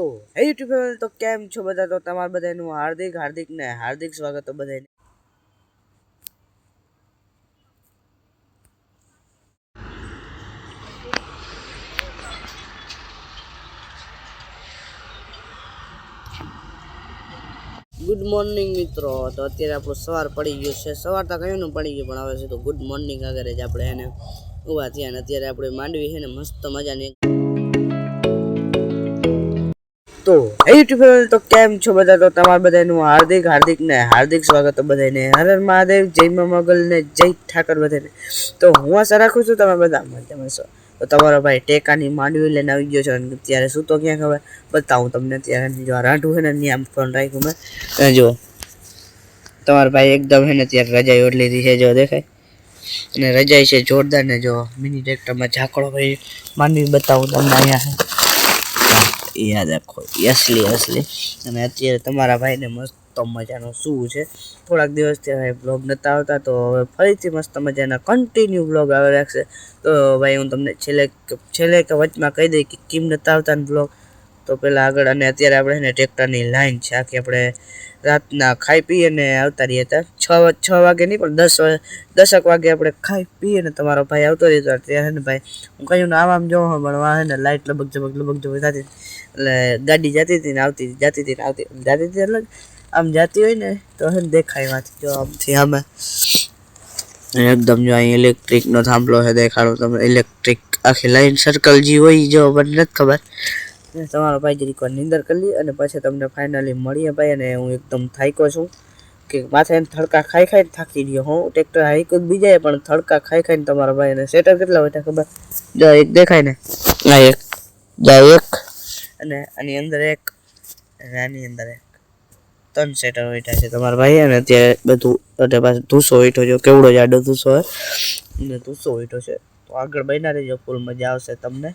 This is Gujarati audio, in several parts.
તો, હે યુટ્યુબ ફેમિલી તો કેમ છો બધા? તો તમારા બધાનું હાર્દિક હાર્દિક ને હાર્દિક સ્વાગત તો બધાને. ગુડ મોર્નિંગ મિત્રો. તો અત્યારે આપણું સવાર પડી ગયું છે. સવાર તો કયું નું પડી ગયું, પણ હવે છે તો ગુડ મોર્નિંગ આગળ જ આપણે એને ઊભા થયા અને અત્યારે આપણે માંડવી છે ને મસ્ત મજાની તો યુટ્યુબ તો કેમ છો બધા? તો તમારા બધાનું હાર્દિક હાર્દિક ને હાર્દિક સ્વાગત બધાને. હર મહાદેવ, જય મોગલ ને જય ઠાકર બધાને. તો હું આશા રાખું છું તમે બધા મજામાં છો તો તમારો ભાઈ ટેકાની માંડવી લઈને આવી ગયો છે ત્યારે શું તો ક્યાં ખબર? બતાવું તમને ત્યારે જો રાંઢું છે ને ત્યાં ફોન રાખ્યું મેં. જો, તમારો ભાઈ એકદમ છે ને ત્યારે રજાઈ ઓઢ લીધી છે, જો દેખાય. અને રજાઈ છે જોરદાર ને જો, મિની ટ્રેક્ટરમાં ઝાકડો ભાઈ માંડવી બતાવું તમને અહીંયા. યાદ રાખો યસલી યસલી અને અત્યારે તમારા ભાઈને મસ્ત મજાનો શું છે? થોડાક દિવસથી હવે બ્લોગ નતા આવતા, તો હવે ફરીથી મસ્ત મજાના કન્ટિન્યુ બ્લોગ આવે રાખશે. તો ભાઈ, હું તમને છેલ્લે છેલ્લે કે વચમાં કહી દઈ કે કેમ નતા આવતા બ્લોગ તો પેલા આગળ, અને અત્યારે આપણે એને ટ્રેક્ટરની લાઈન છે, આખી આપણે રાતના ખાઈ પી અને આવતા રહીએ હતા. છ છ વાગે નહીં, પણ દસ દસક વાગે આપણે ખાઈ પી અને તમારો ભાઈ આવતો રહ્યો ત્યારે ભાઈ, હું કહ્યું ને, આમ આમ જોવો પણ વાહ ને લાઇટ લબક જબક લબક જબક થતી એટલે ગાડી જતી હતી ને આવતી જતી હતી ને આવતી જતી હતી એટલે આમ જાતી હોય ને તો હે દેખાયમાંથી જો આમથી આમે. એકદમ જો અહીં ઇલેક્ટ્રિકનો થાંભલો છે, દેખાડો તમે ઇલેક્ટ્રિક આખી લાઈન સર્કલ જે હોય જો, મને નથી ખબર. તમારો ભાઈ જરીક વાર નીંદર કરી લી અને પછી તમને ફાઇનલી મળીએ ભાઈ અને હું એકદમ થાક્યો છું. કે માથે એને થડકા ખાઈ ખાઈને થાકી ગયો હું. ટ્રેક્ટર હાઈક બીજા પણ થડકા ખાઈ ખાઈને તમારા ભાઈ અને સેટર કેટલા હોય ખબર? જો એક દેખાય ને. આ એક. જા એક. અને આની અંદર એક અને આની અંદર એક ત્રણ સેટર વેઠા છે તમારા ભાઈ અને અત્યારે બધું એટલે પાછું ધૂસો વેઠો જો કેવડો જાડો ધૂસો હોય અને ધૂસો વેઠો છે. તો આગળ બન્યા રહેજો. ફૂલ મજા આવશે તમને.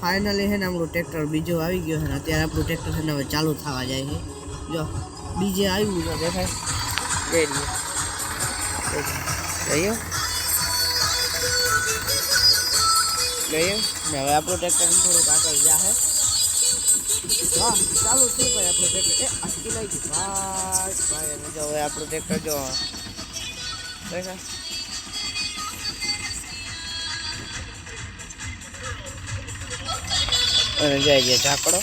ફાઇનલી છે ને આપણું ટ્રેક્ટર બીજું આવી ગયું છે ને, અત્યારે આપણું ટ્રેક્ટર છે ને હવે ચાલુ થવા જાય છે. જો બીજે આવ્યું છે દેખાય જઈ રહ્યું ગયું? ગયું? ને હવે આપણું ટ્રેક્ટર થોડુંક આગળ જાહે હા, ચાલુ થયું ભાઈ આપણું ટ્રેક્ટર એ અટકી લઈ ગયું બસ ભાઈ અને જો હવે આપણું ટ્રેક્ટર જો. દેખાય અને જાય છે ઝાકડો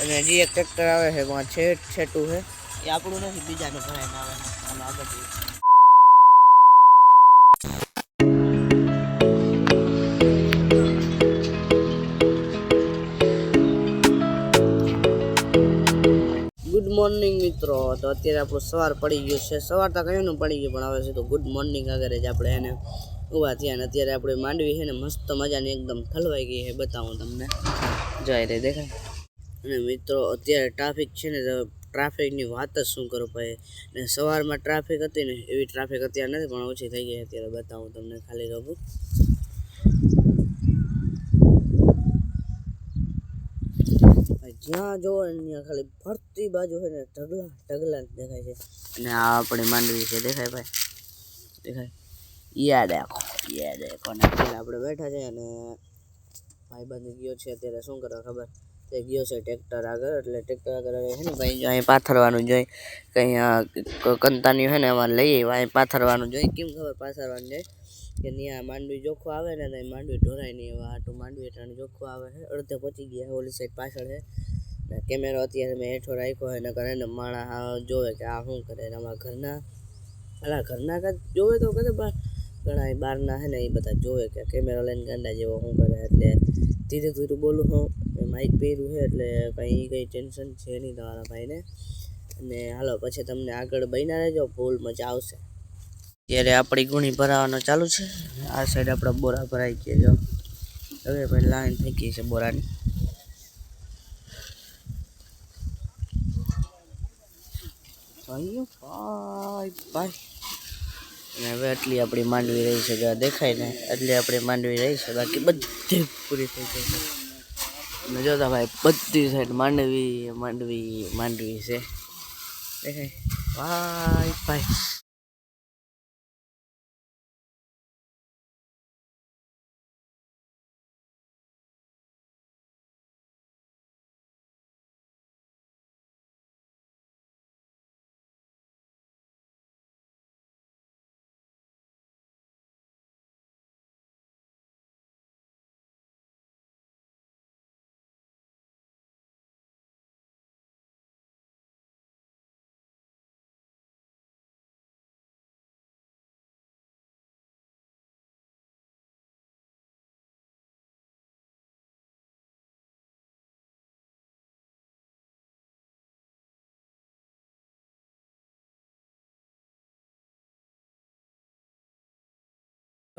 અને હજી એક ટ્રેક્ટર આવે છે એમાં છેટ છેટું છે. એ આપણું નથી બીજાનું ભરાઈને આવે છે. આગળ ગુડ મોર્નિંગ મિત્રો. તો અત્યારે આપણું સવાર પડી ગયું છે. સવાર તો કયું પડી ગયું પણ હવે છે તો ગુડ મોર્નિંગ આગળ જ આપણે એને ઊભા થયા અને અત્યારે આપણે માંડવી છે ને મસ્ત મજાની એકદમ ઠલવાઈ ગઈ છે, બતાવું તમને. જાય રે દેખાય. અને મિત્રો, અત્યારે ટ્રાફિક છે ને ટ્રાફિકની વાત જ શું કરું ભાઈ? ને સવારમાં ટ્રાફિક હતી ને, એવી ટ્રાફિક અત્યારે નથી, પણ ઓછી થઈ ગઈ અત્યારે, બતાવું તમને ખાલી રહું જ્યાં જોવો ત્યાં ખાલી ફરતી બાજુ હોય ને, ઢગલા ઢગલા દેખાય છે. અને આ આપણી માંડવી છે, દેખાય ભાઈ? દેખાય. યાદ દેખો યાદ દેખો. ને આપણે બેઠા છે અને ભાઈબંધ ગયો છે અત્યારે શું કરવા ખબર? તે ગયો છે ટ્રેક્ટર આગળ, એટલે ટ્રેક્ટર આગળ છે ને ભાઈ અહીં પાથરવાનું જોઈ, કંઈ કંતાની છે ને એમાં લઈએ અહીં પાથરવાનું જોઈએ કેમ ખબર પાથરવાનું જોઈએ કે ત્યાં માંડવી જોખો આવે ને ત્યાં માંડવી ઢોરાય નહીં એવા, આટલું માંડવી ટાણ જોખો આવે છે. અડધે પહોંચી ગયા ઓલી સાઈડ પાછળ છે. ને કેમેરો અત્યારે મેં હેઠો રાખ્યો હોય ને કરે ને માણા આ જોવે કે આ શું કરે અમારા ઘરના, અલા, ઘરના કાંઈ જોવે તો પણ ઘણા બહારના છે ને એ બધા જોવે કે કેમેરા લઈને ગાંડા જેવો શું કરે એટલે ધીરે ધીરે બોલું હું માઇક પહેર્યું છે એટલે કંઈ કંઈ ટેન્શન છે નહીં તમારા ભાઈને. અને હાલો, પછી તમને આગળ બન્યા રહેજો ફૂલ મજા આવશે. ત્યારે આપણી ગુણી ભરાવાનો ચાલુ છે. આ સાઈડ આપણા બોરા ભરાઈ ગયા જો. હવે ભાઈ લાઈન થઈ ગઈ છે બોરાની. ભાઈ ભાઈ. અને હવે એટલી આપણી માંડવી રહી છે, જો દેખાય ને એટલી આપણી માંડવી રહી છે, બાકી બધી પૂરી થઈ ગઈ અને જોતા ભાઈ, બધી સાઈડ માંડવી માંડવી માંડવી છે. દેખાય? ભાઈ ભાઈ.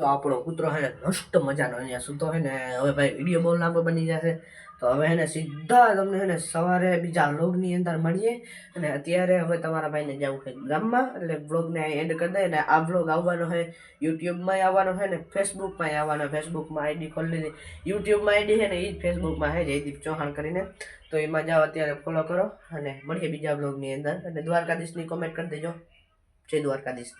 તો આપણો કૂતરો ને મસ્ત મજાનો અહીંયા સૂતો હે ને હવે ભાઈ વીડિયો બહુ લાંબો બની જશે. તો હવે એને સીધા તમને હે ને સવારે બીજા વ્લોગની અંદર મળીએ. અને અત્યારે હવે તમારા ભાઈને જવું છે ગામમાં. એટલે વ્લોગને એન્ડ કરી દઈએ ને આ વ્લોગ આવવાનો છે યુટ્યુબમાંય આવવાનો છે ને ફેસબુકમાંય આવવાનો ફેસબુકમાં આઈડી ખોલી લીધી. યુટ્યુબમાં આઈડી છે ને એ જ ફેસબુકમાં છે જયદીપ ચૌહાણ કરીને. તો એમાં જાઓ અત્યારે ફોલો કરો. અને મળીએ બીજા વ્લોગની અંદર. અને દ્વારકાધીશની કોમેન્ટ કરી દેજો. જય દ્વારકાધીશ.